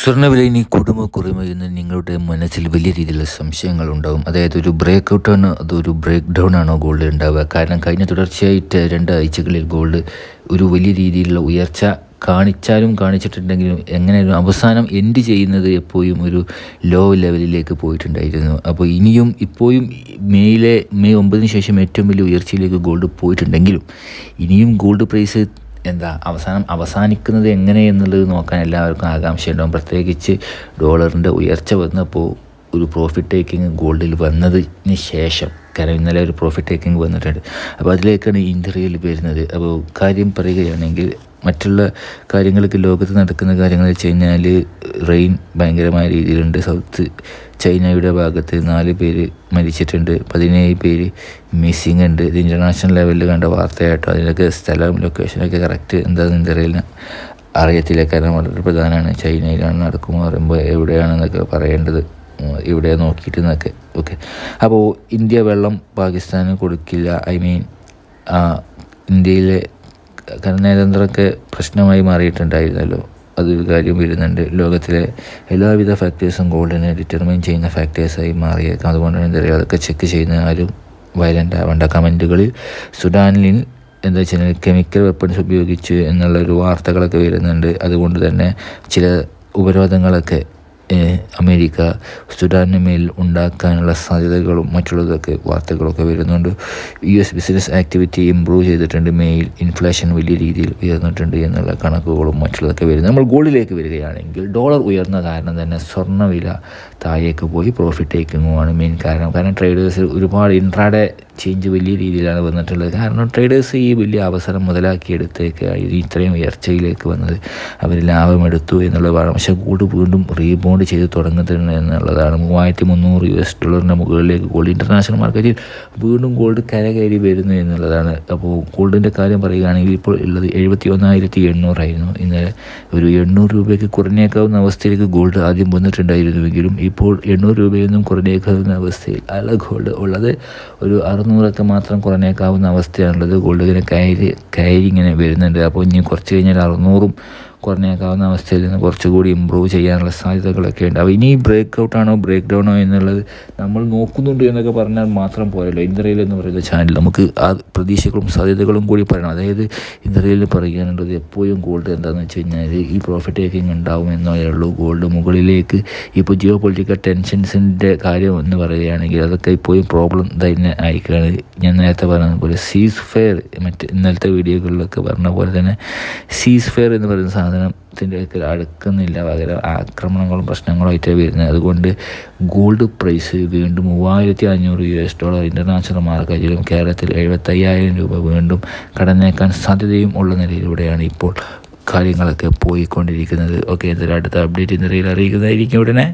സ്വർണവില ഇനി കുറയുമോ എന്ന് നിങ്ങളുടെ മനസ്സിൽ വലിയ രീതിയിലുള്ള സംശയങ്ങൾ ഉണ്ടാകും അതായത് ഒരു ബ്രേക്ക് ഔട്ടാണ് അതൊരു ബ്രേക്ക് ഡൗൺ ആണോ ഗോൾഡ് ഉണ്ടാവുക? കാരണം കഴിഞ്ഞ തുടർച്ചയായിട്ട് രണ്ടാഴ്ചകളിൽ ഗോൾഡ് ഒരു വലിയ രീതിയിലുള്ള ഉയർച്ച കാണിച്ചാലും കാണിച്ചിട്ടുണ്ടെങ്കിലും എങ്ങനെയായിരുന്നു അവസാനം എൻഡ് ചെയ്യുന്നത് എപ്പോഴും ഒരു ലോ ലെവലിലേക്ക് പോയിട്ടുണ്ടായിരുന്നു. അപ്പോൾ ഇനിയും ഇപ്പോഴും മെയ്യിലെ മെയ് ഒമ്പതിന് ശേഷം ഏറ്റവും വലിയ ഉയർച്ചയിലേക്ക് ഗോൾഡ് പോയിട്ടുണ്ടെങ്കിലും ഇനിയും ഗോൾഡ് പ്രൈസ് എന്താ അവസാനം അവസാനിക്കുന്നത് എങ്ങനെ എന്നുള്ളത് നോക്കാൻ എല്ലാവർക്കും ആകാംക്ഷയുണ്ടാവും. പ്രത്യേകിച്ച് ഡോളറിന്റെ ഉയർച്ച വന്നപ്പോൾ ഒരു പ്രോഫിറ്റ് ടേക്കിംഗ് ഗോൾഡിൽ വന്നതിന് ശേഷം കാരണം ഇന്നലെ ഒരു പ്രോഫിറ്റ് ടേക്കിംഗ് വന്നിട്ടുണ്ട്. അപ്പോൾ അതിലേക്കാണ് ഇന്ത്യയിൽ വരുന്നത്. അപ്പോൾ കാര്യം പറയുകയാണെങ്കിൽ മറ്റുള്ള കാര്യങ്ങളൊക്കെ ലോകത്ത് നടക്കുന്ന കാര്യങ്ങൾ വെച്ച് കഴിഞ്ഞാൽ റെയിൻ ഭയങ്കരമായ രീതിയിലുണ്ട്. സൗത്ത് ചൈനയുടെ ഭാഗത്ത് നാല് പേര് മരിച്ചിട്ടുണ്ട്. പതിനേഴ് പേര് മിസ്സിങ് ഉണ്ട്. ഇത് ഇന്റർനാഷണൽ ലെവലിൽ കണ്ട വാർത്തയായിട്ടോ അതിനൊക്കെ സ്ഥലം ലൊക്കേഷനൊക്കെ കറക്റ്റ് എന്താണെന്ന് എനിക്കറിയില്ല അറിയത്തില്ല. കാരണം വളരെ പ്രധാനമാണ്. ചൈനയിലാണ് നടക്കുമ്പോൾ പറയുമ്പോൾ എവിടെയാണെന്നൊക്കെ പറയേണ്ടത്. ഇവിടെ നോക്കിയിട്ട് എന്നൊക്കെ ഓക്കെ. അപ്പോൾ ഇന്ത്യ വെള്ളം പാകിസ്ഥാന് കൊടുക്കില്ല. ഐ മീൻ ഇന്ത്യയിലെ നയതന്ത്രമൊക്കെ പ്രശ്നമായി മാറിയിട്ടുണ്ടായിരുന്നല്ലോ. അതൊരു കാര്യം വരുന്നുണ്ട്. ലോകത്തിലെ എല്ലാവിധ ഫാക്ടേഴ്സും ഗോൾഡിനെ ഡിറ്റർമൈൻ ചെയ്യുന്ന ഫാക്ടേഴ്സായി മാറിയേക്കാം. അതുകൊണ്ട് തന്നെ എന്താ പറയുക അതൊക്കെ ചെക്ക് ചെയ്യുന്ന ആരും വയലന്റ് ആവേണ്ട. കമന്റുകളിൽ സുഡാനിൽ എന്താ വെച്ചാൽ കെമിക്കൽ വെപ്പൺസ് ഉപയോഗിച്ചു എന്നുള്ളൊരു വാർത്തകളൊക്കെ വരുന്നുണ്ട്. അതുകൊണ്ട് തന്നെ ചില ഉപരോധങ്ങളൊക്കെ അമേരിക്ക സുഡാനു മേൽ ഉണ്ടാക്കാനുള്ള സാധ്യതകളും മറ്റുള്ളതൊക്കെ വാർത്തകളൊക്കെ വരുന്നുണ്ട്. U S business activity improve ചെയ്തിട്ടുണ്ട്. മേയിൽ ഇൻഫ്ലേഷൻ വലിയ രീതിയിൽ ഉയർന്നിട്ടുണ്ട് എന്നുള്ള കണക്കുകളും മറ്റുള്ളതൊക്കെ വരുന്നു. നമ്മൾ ഗോൾഡിലേക്ക് വരികയാണെങ്കിൽ ഡോളർ ഉയർന്ന കാരണം തന്നെ സ്വർണവില താഴേക്ക് പോയി പ്രോഫിറ്റ് ടേക്കിങ്ങുമാണ് മെയിൻ കാരണം. കാരണം ട്രേഡേഴ്സ് ഒരുപാട് ഇൻട്രാഡേ ചേഞ്ച് വലിയ രീതിയിലാണ് വന്നിട്ടുള്ളത്. കാരണം ട്രേഡേഴ്സ് ഈ വലിയ അവസരം മുതലാക്കിയെടുത്തേക്ക് ഇത്രയും ഉയർച്ചയിലേക്ക് വന്നത്. അവർ ലാഭമെടുത്തു എന്നുള്ളതാണ്. പക്ഷേ കൂട് വീണ്ടും റീബൗണ്ട് ചെയ്ത് തുടങ്ങുന്നത് എന്നുള്ളതാണ് മൂവായിരത്തി മുന്നൂറ് യു എസ് ഡോളറിന്റെ മുകളിലേക്ക് ഗോൾഡ് ഇന്റർനാഷണൽ മാർക്കറ്റിൽ വീണ്ടും ഗോൾഡ് കരകയറി വരുന്നു എന്നുള്ളതാണ്. അപ്പോൾ ഗോൾഡിന്റെ കാര്യം പറയുകയാണെങ്കിൽ ഇപ്പോൾ ഉള്ളത് എഴുപത്തി ഒന്നായിരത്തി എണ്ണൂറായിരുന്നു ഇന്നലെ ഒരു എണ്ണൂറ് രൂപയ്ക്ക് കുറഞ്ഞേക്കാവുന്ന അവസ്ഥയിലേക്ക് ഗോൾഡ് ആദ്യം വന്നിട്ടുണ്ടായിരുന്നുവെങ്കിലും ഇപ്പോൾ എണ്ണൂറ് രൂപയിൽ നിന്നും കുറഞ്ഞേക്കാവുന്ന അവസ്ഥയിൽ അല്ല ഗോൾഡ് ഉള്ളത്. ഒരു അറുന്നൂറൊക്കെ മാത്രം കുറഞ്ഞേക്കാവുന്ന അവസ്ഥയാണുള്ളത്. ഗോൾഡ് ഇങ്ങനെ കയറി കയറി ഇങ്ങനെ വരുന്നുണ്ട്. അപ്പോൾ ഇനി കുറച്ച് കഴിഞ്ഞാൽ അറുന്നൂറും കുറഞ്ഞേക്കാവുന്ന അവസ്ഥയിൽ നിന്ന് കുറച്ചുകൂടി ഇമ്പ്രൂവ് ചെയ്യാനുള്ള സാധ്യതകളൊക്കെ ഉണ്ട്. അപ്പോൾ ഇനി ബ്രേക്ക് ഔട്ടാണോ ബ്രേക്ക് ഡൗണോ എന്നുള്ളത് നമ്മൾ നോക്കുന്നുണ്ട് എന്നൊക്കെ പറഞ്ഞാൽ മാത്രം പോരല്ലോ. ഇന്ദ്രയിൽ എന്ന് പറയുന്ന ചാനൽ നമുക്ക് ആ പ്രതീക്ഷകളും സാധ്യതകളും കൂടി പറയണം. അതായത് ഇന്ദ്രയിൽ പറയാനുള്ളത് എപ്പോഴും ഗോൾഡ് എന്താണെന്ന് വെച്ച് കഴിഞ്ഞാൽ ഈ പ്രോഫിറ്റ് ടേക്കിംഗ് ഉണ്ടാവും എന്നേ ഉള്ളൂ. ഗോൾഡ് മുകളിലേക്ക് ഇപ്പോൾ ജിയോ പൊളിറ്റിക്കൽ ടെൻഷൻസിന്റെ കാര്യം എന്ന് പറയുകയാണെങ്കിൽ അതൊക്കെ ഇപ്പോഴും പ്രോബ്ലം തന്നെ ആയിക്കാണ് ഞാൻ നേരത്തെ പറഞ്ഞ പോലെ സീസ് ഫെയർ മറ്റ് ഇന്നലത്തെ വീഡിയോകളിലൊക്കെ പറഞ്ഞ പോലെ തന്നെ സീസ് ഫെയർ എന്ന് പറയുന്ന സാധനത്തിന്റെ അടുക്കൽ അടുക്കുന്നില്ല. പകരം ആക്രമണങ്ങളും പ്രശ്നങ്ങളും ആയിട്ട് വരുന്നത്. അതുകൊണ്ട് ഗോൾഡ് പ്രൈസ് വീണ്ടും മൂവായിരത്തി അഞ്ഞൂറ് യു എസ് ഡോളർ ഇന്റർനാഷണൽ മാർക്കറ്റിലും കേരളത്തിൽ എഴുപത്തയ്യായിരം രൂപ വീണ്ടും കടന്നേക്കാൻ സാധ്യതയും ഉള്ള നിലയിലൂടെയാണ് ഇപ്പോൾ കാര്യങ്ങളൊക്കെ പോയിക്കൊണ്ടിരിക്കുന്നത്. ഓക്കെ എന്തായാലും അടുത്ത അപ്ഡേറ്റ് ഇന്നറിയിൽ അറിയിക്കുന്നതായിരിക്കും ഉടനെ.